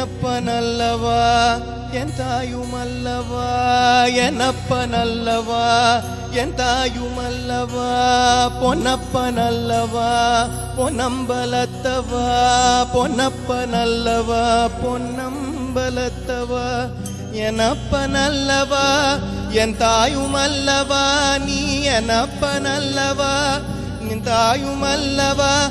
என்னப்பனல்லவா? என் தாயுமல்லவா? என்னப்பனல்லவா? என் தாயுமல்லவா? பொன்னப்பனல்லவா? பொன்னம்பலத்தவா? பொன்னப்பனல்லவா? பொன்னம்பலத்தவா? என்னப்பனல்லவா? என் தாயுமல்லவா? நீ எனப்பனல்லவா நின் தாயுமல்லவா?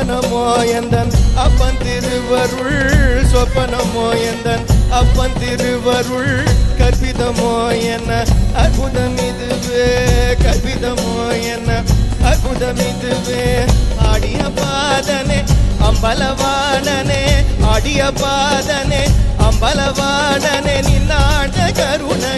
சொப்பனமோ அப்பன் திருவருள் சொப்பனமோயந்தன் அப்பன் திருவருள் கற்பிதமோ என்ன? அற்புதம் இதுவே கற்பிதமோ என்ன? அற்புதம் இதுவே ஆடிய பாதனே அம்பலவாணனே ஆடிய பாதனே அம்பலவாணனே நின்னாண்ட கருணை